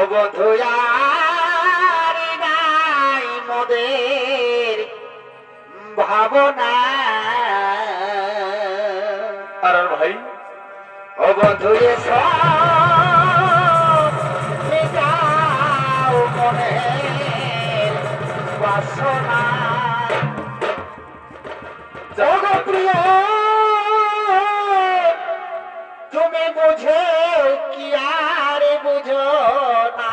অবধয়ার নাই মোদের ভাবনা। আর ভাই অবধয়ে সব তুমি বুঝে কি আর বুঝো না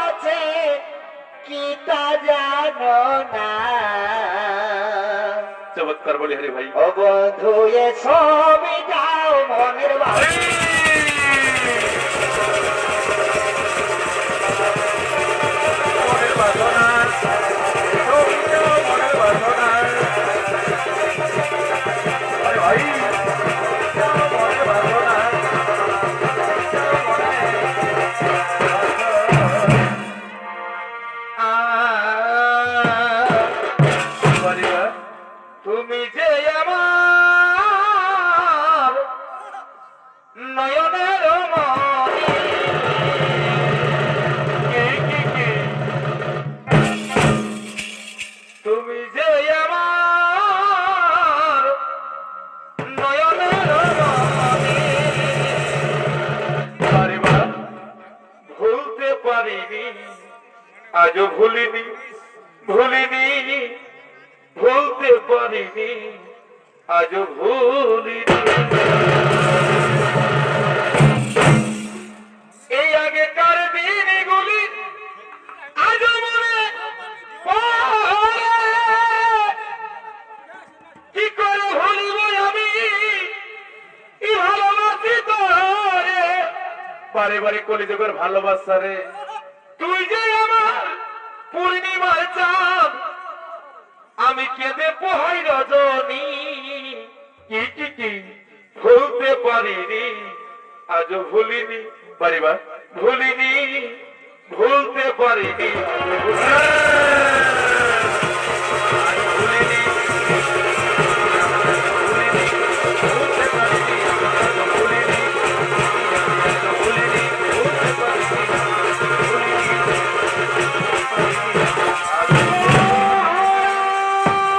আছে কি চমৎকার বলি, হরি ভাই। ও বন্ধু এ নয়নের তুমি যে আমার নয়নের ভুলতে পারিনি আজও ভুলিনি ভুলিনি ভুলতে পারিনি আজও ভুলিনি। বারে বারে কলিযুগের ভালোবাসা রে। তুই যে আমার পূর্ণিমার চাঁদ, আমি কেঁদে পোহাই রজনী। কি কি ভুলতে পারিনি আজ ভুলিনি। পারিবার ভুলিনি, ভুলতে পারিনি।